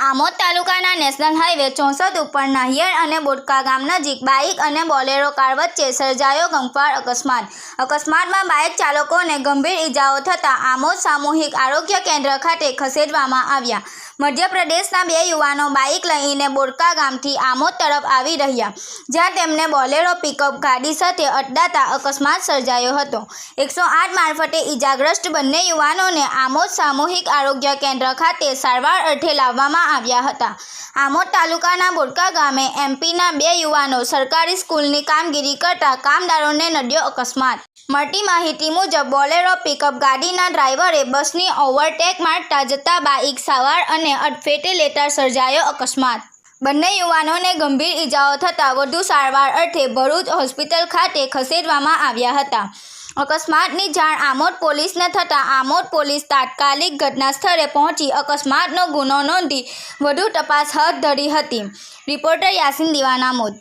આમોદ તાલુકાના national highway ચોસઠ ઉપર નાહિયર અને બોડકા ગામ નજીક બાઇક અને બોલેરો કાર વચ્ચે સર્જાયો ગંભીર અકસ્માત. અકસ્માતમાં બાઇક ચાલકોને ગંભીર ઈજાઓ થતાં આમોદ સામૂહિક આરોગ્ય કેન્દ્ર ખાતે ખસેડવામાં આવ્યા. મધ્યપ્રદેશના બે યુવાનો બાઇક લઈને બોડકા ગામથી આમોદ તરફ આવી રહ્યા, જ્યાં તેમને બોલેરો પિકઅપ ગાડી સાથે અટડાતા અકસ્માત સર્જાયો હતો. એકસો આઠ મારફતે ઈજાગ્રસ્ત બંને યુવાનોને આમોદ સામૂહિક આરોગ્ય કેન્દ્ર ખાતે સારવાર અર્થે લાવવામાં આવ્યા હતા. આમોદ તાલુકાના બોડકા ગામે એમપીના બે યુવાનો સરકારી સ્કૂલની કામગીરી કરતા કામદારોને નડ્યો અકસ્માત. મળતી માહિતી મુજબ બોલેરો પિકઅપ ગાડીના ડ્રાઈવરે બસની ઓવરટેક મારતા જતા બાઇક સવાર અને અડફેટે લેતા સર્જાયો અકસ્માત. બંને યુવાનોને ગંભીર ઈજાઓ થતાં વધુ સારવાર અર્થે ભરૂચ હોસ્પિટલ ખાતે ખસેડવામાં આવ્યા હતા. અકસ્માતની જાણ આમોદ પોલીસને થતાં આમોદ પોલીસ તાત્કાલિક ઘટના સ્થળે પહોંચી અકસ્માતનો ગુનો નોંધી વધુ તપાસ હાથ ધરી હતી. રિપોર્ટર યાસીન દિવાન આમોદ.